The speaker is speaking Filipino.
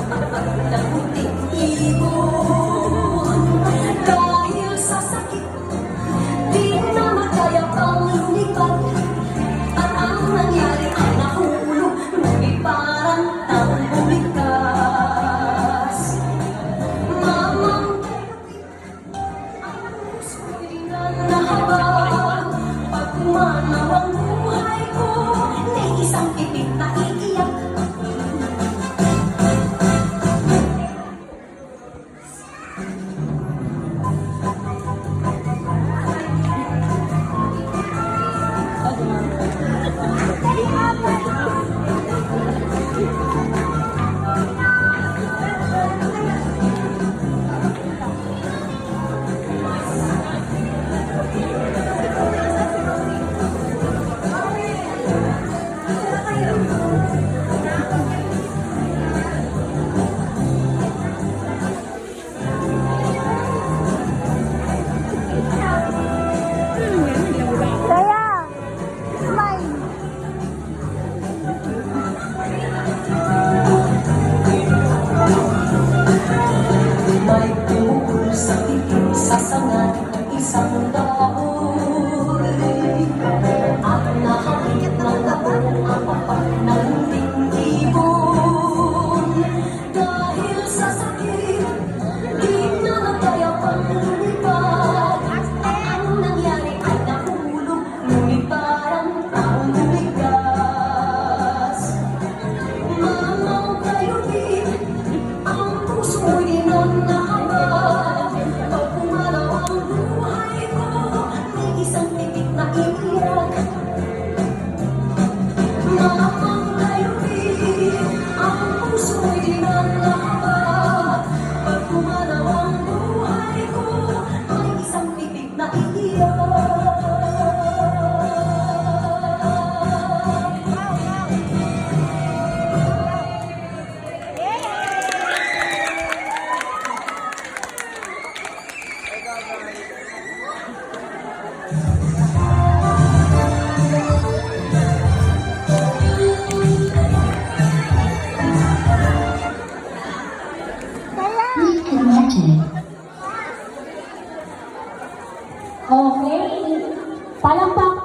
心都 não, não. Okay? Palakpak